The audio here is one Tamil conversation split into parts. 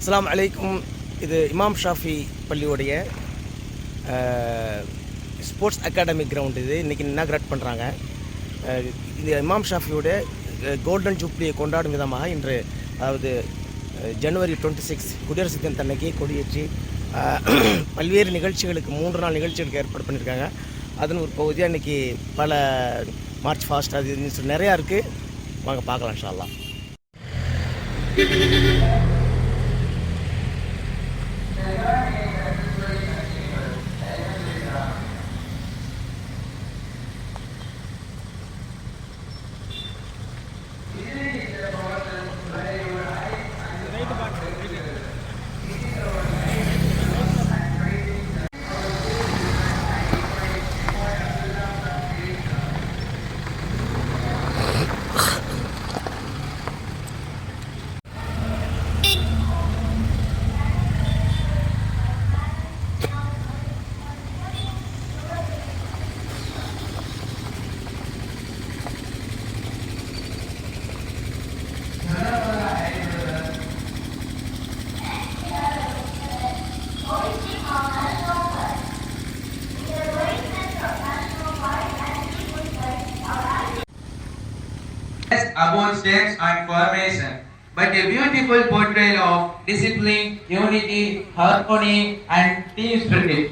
அஸ்லாம் அலைக்கும். இது இமாம் ஷாஃபி பள்ளியுடைய ஸ்போர்ட்ஸ் அகாடமி கிரவுண்ட் இது. இன்றைக்கி இன்னாகிரேட் பண்ணுறாங்க இந்த இமாம் ஷாஃபியோட கோல்டன் ஜூப்ளியை கொண்டாடும் விதமாக இன்று அதாவது ஜனவரி டுவெண்ட்டி சிக்ஸ் குடியரசு தினத்தன்னைக்கு கொடியேற்றி பல்வேறு நிகழ்ச்சிகளுக்கு மூன்று நாள் நிகழ்ச்சிகளுக்கு ஏற்பாடு பண்ணியிருக்காங்க. அதன் ஒரு பகுதியாக இன்றைக்கி பல மார்ச் ஃபாஸ்ட் அது இதுன்னு நிறையா இருக்குது வாங்க பார்க்கலாம் இன்ஷா steps and formation, but a beautiful portrayal of discipline, unity, harmony, and team spirit.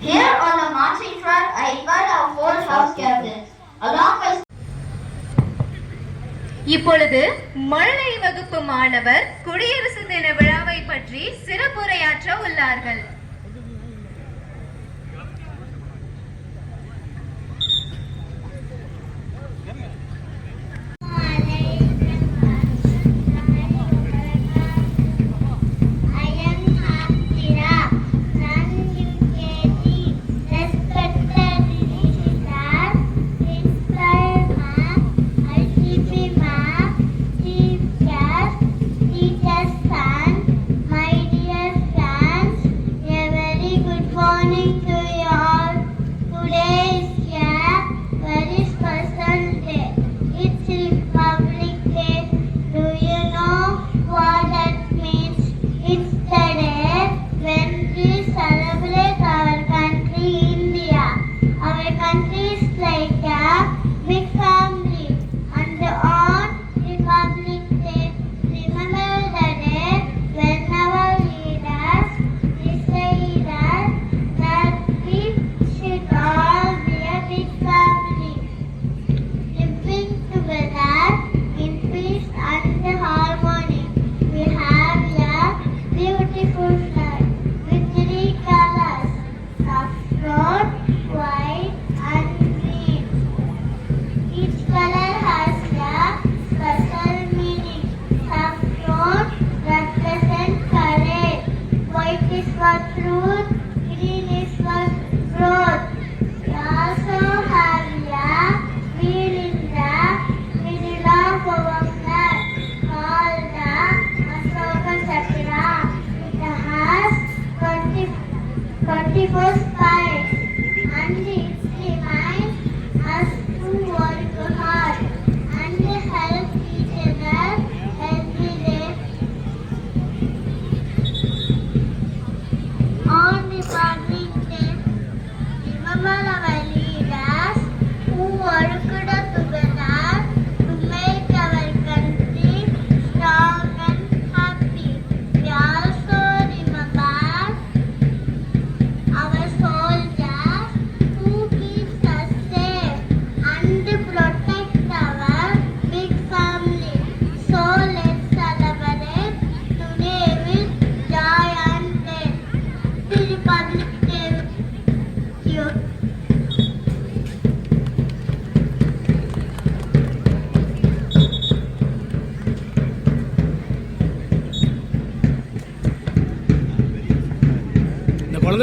Here on the marching front, I invite our four house captains, along with இப்பொழுது மழலை வகுப்பு மாணவர் குடியரசு தின விழாவை பற்றி சிறப்புரையாற்ற உள்ளார்கள் First.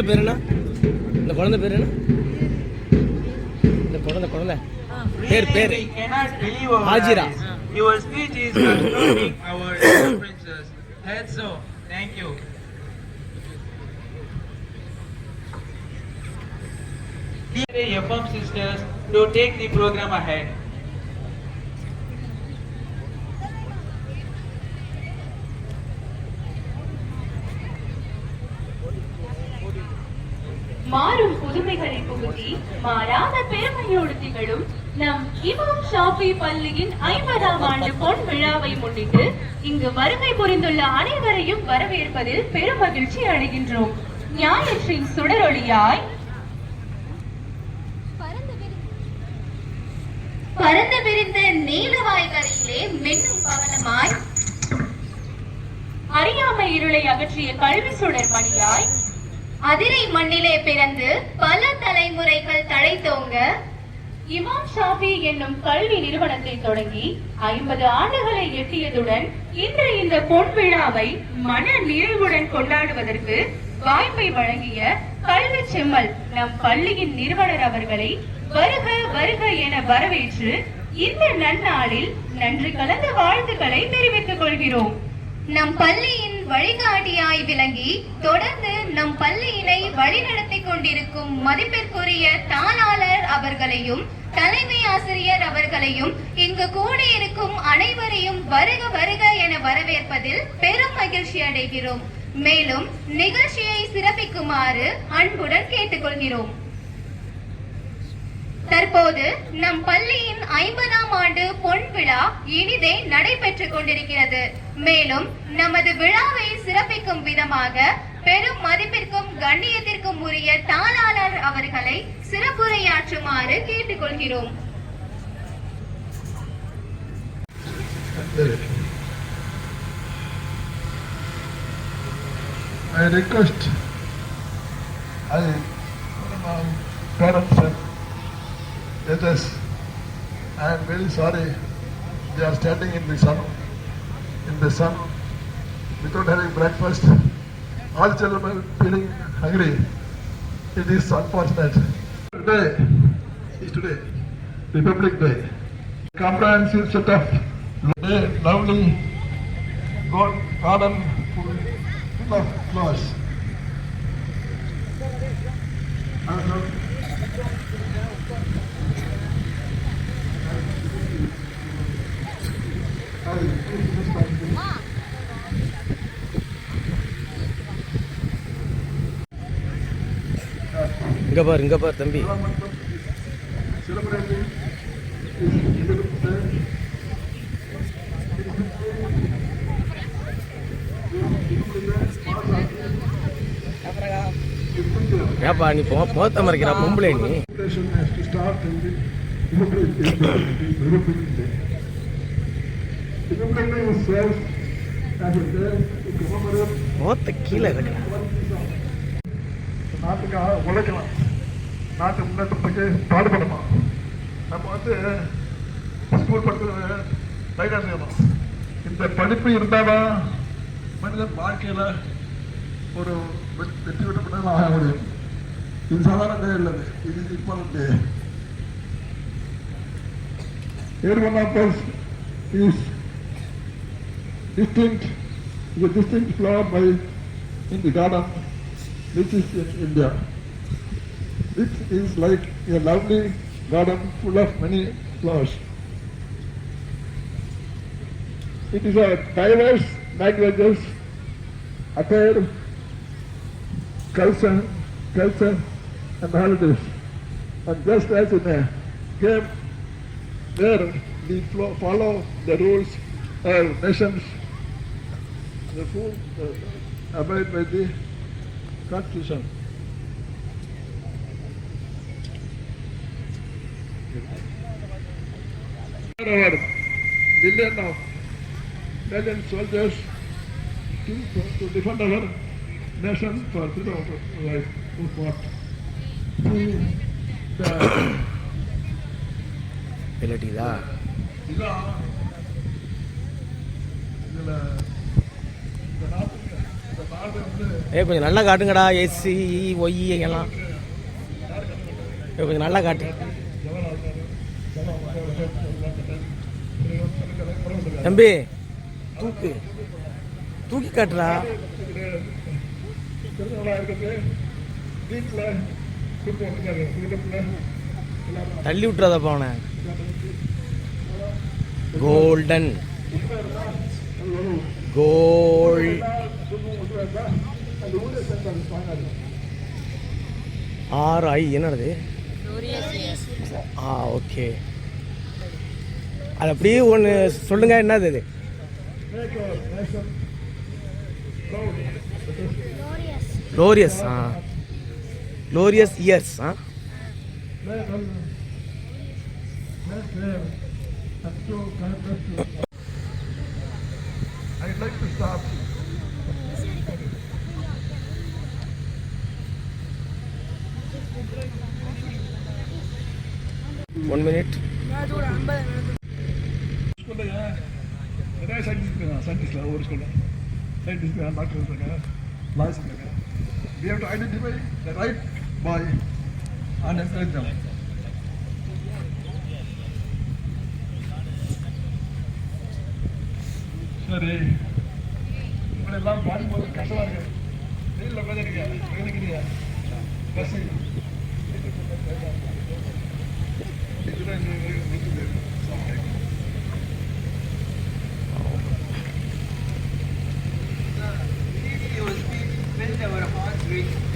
பேர் என்ன இந்த குழந்தை பேர் என்ன இந்த குழந்தை குழந்தை பேர் பேர் We cannot believe our Hajira. eyes. Your speech is confirming our differences. That's so. Thank you. the FM sisters to take the program ahead. மாறும் புதுமைகளை புகுத்தி மாறாத பெருமையோடு திகழும் நம் இமாம் ஷாஃபி பள்ளியின் ஐம்பதாம் ஆண்டு பொன் விழாவை முன்னிட்டு இங்கு வருகை புரிந்துள்ள அனைவரையும் வரவேற்பதில் பெரும் மகிழ்ச்சி அடைகின்றோம். ஞாயிற்றின் சுடரொளியாய் பறந்து விரிந்த நீலவாய்கரையிலே மென்னும் பவனமாய் அறியாமை இருளை அகற்றிய கல்வி சுடர் மணியாய் அதிரை மண்ணிலே பிறந்து பல தலைமுறைகள் தழைத்தோங்க இமாம் ஷாஃபி என்னும் கல்வி நிறுவனத்தை தொடங்கி ஐம்பது ஆண்டுகளை எட்டியதுடன் இன்று இந்த பொன் விழாவை மன நிறைவுடன் கொண்டாடுவதற்கு வாய்ப்பை வழங்கிய கல்வி செம்மல் நம் பள்ளியின் நிறுவனர் அவர்களை வருக வருக என வரவேற்று இந்த நன்னாளில் நன்றி கலந்த வாழ்த்துக்களை தெரிவித்துக் கொள்கிறோம். நம் பள்ளியின் வழிகாட்டியாய் விளங்கி தொடர்ந்து நம் பள்ளியினை வழிநடத்திக் கொண்டிருக்கும் மதிப்பிற்குரிய தாளாளர் அவர்களையும் தலைமை ஆசிரியர் அவர்களையும் இங்கு கூடியிருக்கும் அனைவரையும் வருக வருக என வரவேற்பதில் பெரும் மகிழ்ச்சி அடைகிறோம். மேலும் நிகழ்ச்சியை சிறப்பிக்குமாறு அன்புடன் கேட்டுக்கொள்கிறோம். தற்போது நம் பள்ளியின் ஐம்பதாம் ஆண்டு பொன் விழா இனிதே நடைபெற்றுக் கொண்டிருக்கிறது. மேலும் நமது விழாவை சிறப்பிக்கும் விதமாக பெரும் மதிப்பிற்கும் கண்ணியத்திற்கும் உரிய தாளாளர் அவர்களை சிறப்புரையாற்றுமாறு கேட்டுக்கொள்கிறோம். I request, I, my parents and others, I am very sorry they are standing in the sun, in the sun, without having breakfast. All children are feeling hungry. It is unfortunate. Today is today, Republic Day. Comprehensive set of lovely God, garden full of flowers. இங்கே பார் இங்கே பார் தம்பி ஏப்பா நீ போ போத்த மறைக்கிறா பொம்பளை நீ போத்த கீழே இருக்கிறான் நாட்டுக்காக உழைக்கலாம் நாட்டு முன்னேற்றத்துக்கு பாடுபடணும் நம்ம வந்து ஸ்கூல் படிக்கிறது லைட்டாக செய்யணும் இந்த படிப்பு இருந்தால்தான் மனிதன் வாழ்க்கையில் ஒரு வெ- வெற்றி பெற்ற ஆக முடியும் இது சாதாரண டே இல்லை இது important day Every one of us is distinct, is a distinct flower by in the garden which is in India. It is like a lovely garden full of many flowers. It is a diverse languages, attire, culture, culture and holidays. And just as in a game where we follow the rules of nations, the fool uh, abide by the constitution. Our billion of million soldiers to, to defend our nation for freedom of life who fought. Through the இல்லாட்டிதா ஏ கொஞ்சம் நல்லா காட்டுங்கடா எஸ்சி ஒய் எல்லாம் ஏ கொஞ்சம் நல்லா காட்டு தம்பி தூக்கு. தூக்கி காட்டுறா. தள்ளி விட்டுறத போன கோல்டன் கோல் ஆர் ஐ என்னது? ஆ ஓகே அது அப்படியே ஒன்று சொல்லுங்கள் என்னது அது லோரியஸ் ஆ லோரியஸ் இயர்ஸ் ஆ ஒன் மினிட் சொல்லுங்க. நிறைய சயின்டிஸ்ட் இருக்காங்க சயின்டிஸ்ட்ல ஒவ்வொரு ஸ்கூலில் சயின்டிஸ்ட் இருக்காங்க டாக்டர் இருக்காங்க லாயர்ஸ் இருக்காங்க we have to identify the right boy and encourage them சரி. உங்களை எல்லாம் பாடும்போது கஷ்டமா இருக்கு. வெயிலில் உட்காந்துருக்கீங்க வேலைக்கிறீங்க பஸ் இதுதான் next week.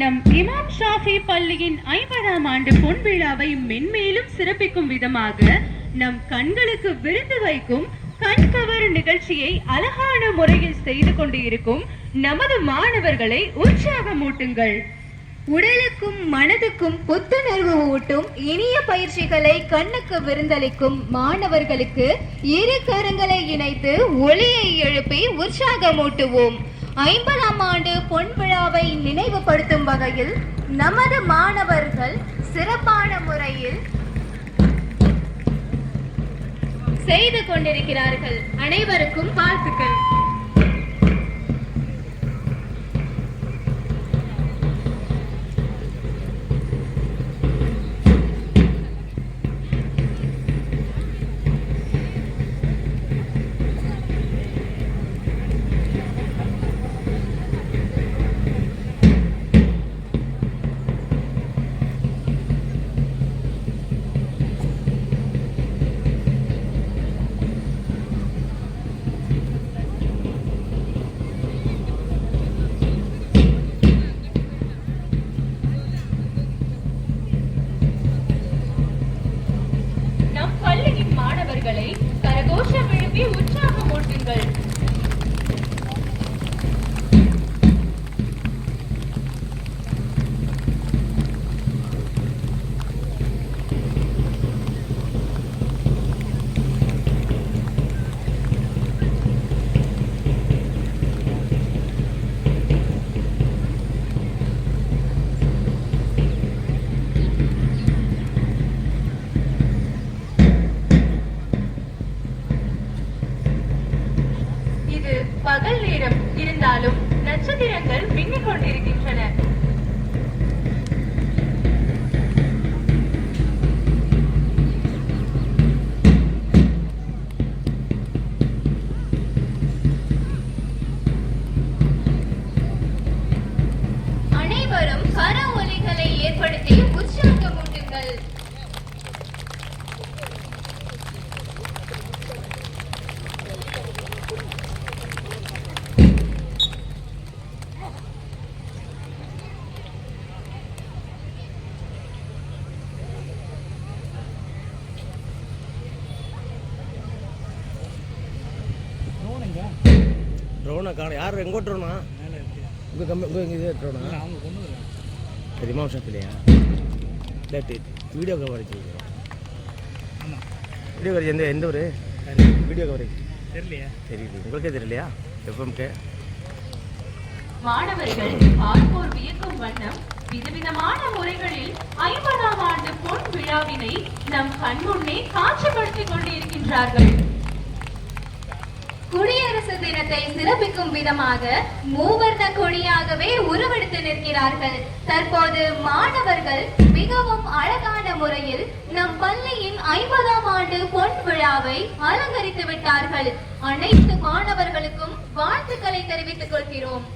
நம் இமாம் ஷாஃபி பள்ளியின் ஐம்பதாம் ஆண்டு பொன் விழாவை மென்மேலும் சிறப்பிக்கும் விதமாக நம் கண்களுக்கு விருந்து வைக்கும் கண்கவர் நிகழ்ச்சியை அழகான முறையில் செய்து கொண்டு இருக்கும் நமது மாணவர்களை உற்சாகமூட்டுங்கள். உடலுக்கும் மனதுக்கும் புத்துணர்வு ஊட்டும் இனிய பயிற்சிகளை கண்ணுக்கு விருந்தளிக்கும் மாணவர்களுக்கு இரு கரங்களை இணைத்து ஒளியை எழுப்பி உற்சாகமூட்டுவோம். ஐம்பதாம் ஆண்டு பொன் விழாவை நினைவுபடுத்தும் வகையில் நமது மாணவர்கள் சிறப்பான முறையில் செய்து கொண்டிருக்கிறார்கள். அனைவருக்கும் வாழ்த்துக்கள். ட்ரோனை காண யார் எங்கே ட்ரோனா உங்கள் கம்மி உங்கள் இமாம் ஷாப் இல்லையா இல்லை வீடியோ கவரேஜ் வீடியோ கவரேஜ் எந்த எந்த ஊர்? வீடியோ கவரேஜ் தெரியலையா. தெரியுது உங்களுக்கே தெரியலையா? எஃப்எம்கே மாணவர்கள் பார்ப்போர் வியக்கும் வண்ணம் விதவிதமான முறைகளில் ஐம்பதாம் ஆண்டு பொன் விழாவினை நம் கண்முன்னே காட்சிப்படுத்திக் கொண்டிருக்கின்றார்கள். குடியரசு தினத்தை சிறப்பிக்கும் விதமாக மூவர்ண கொடியாகவே உருவெடுத்து நிற்கிறார்கள். தற்போது மாணவர்கள் மிகவும் அழகான முறையில் நம் பள்ளியின் ஐம்பதாம் ஆண்டு பொன் விழாவை அலங்கரித்து விட்டார்கள். அனைத்து மாணவர்களுக்கும் வாழ்த்துக்களை தெரிவித்துக் கொள்கிறோம்.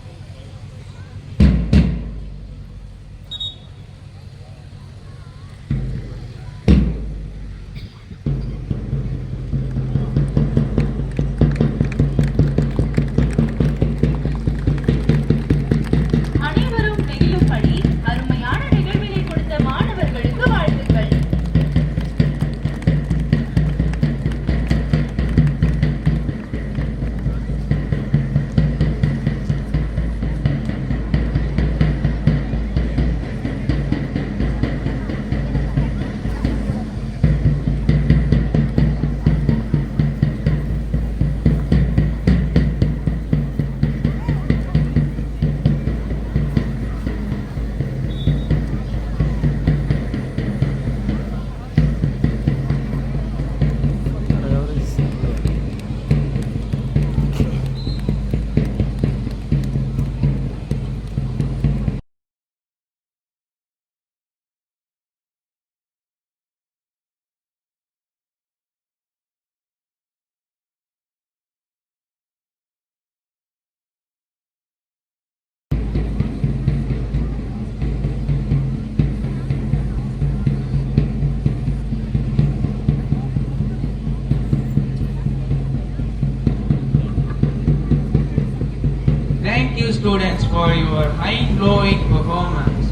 Students, for your mind-blowing performance.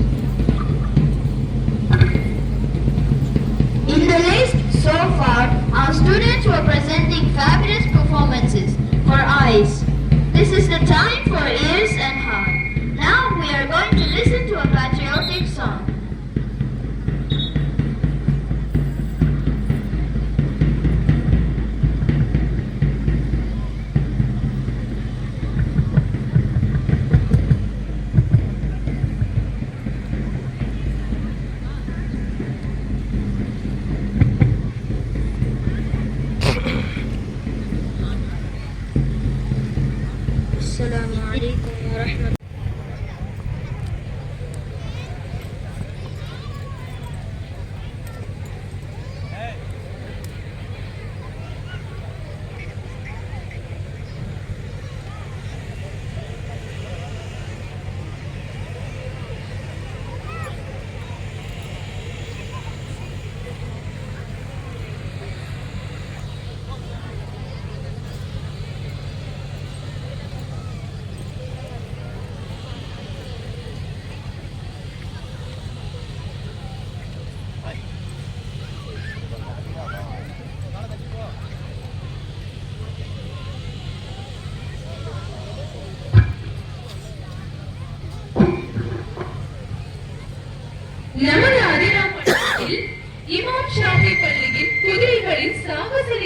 In the list so far, our students were presenting fabulous performances for eyes. This is the time for ears and heart. Now we are going to listen to a patriotic song.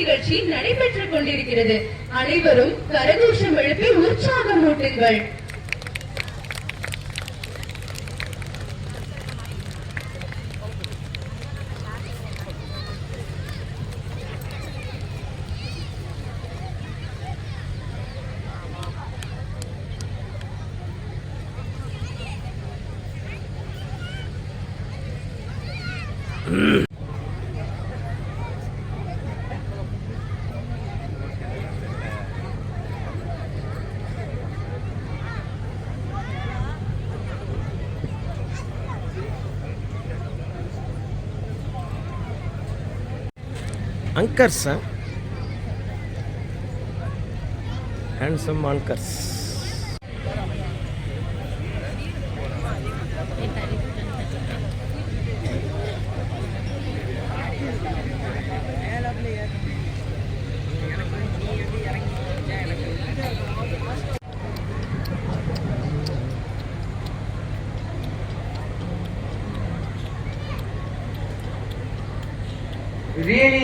நிகழ்ச்சி நடைபெற்றுக் கொண்டிருக்கிறது. அனைவரும் கரகோஷம் எழுப்பி உற்சாகம் ஊட்டுங்கள். ankers huh? handsome ankers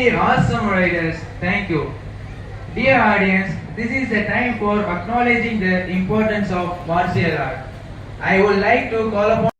Awesome riders. Thank you. Dear audience, this is the time for acknowledging the importance of martial art. I would like to call upon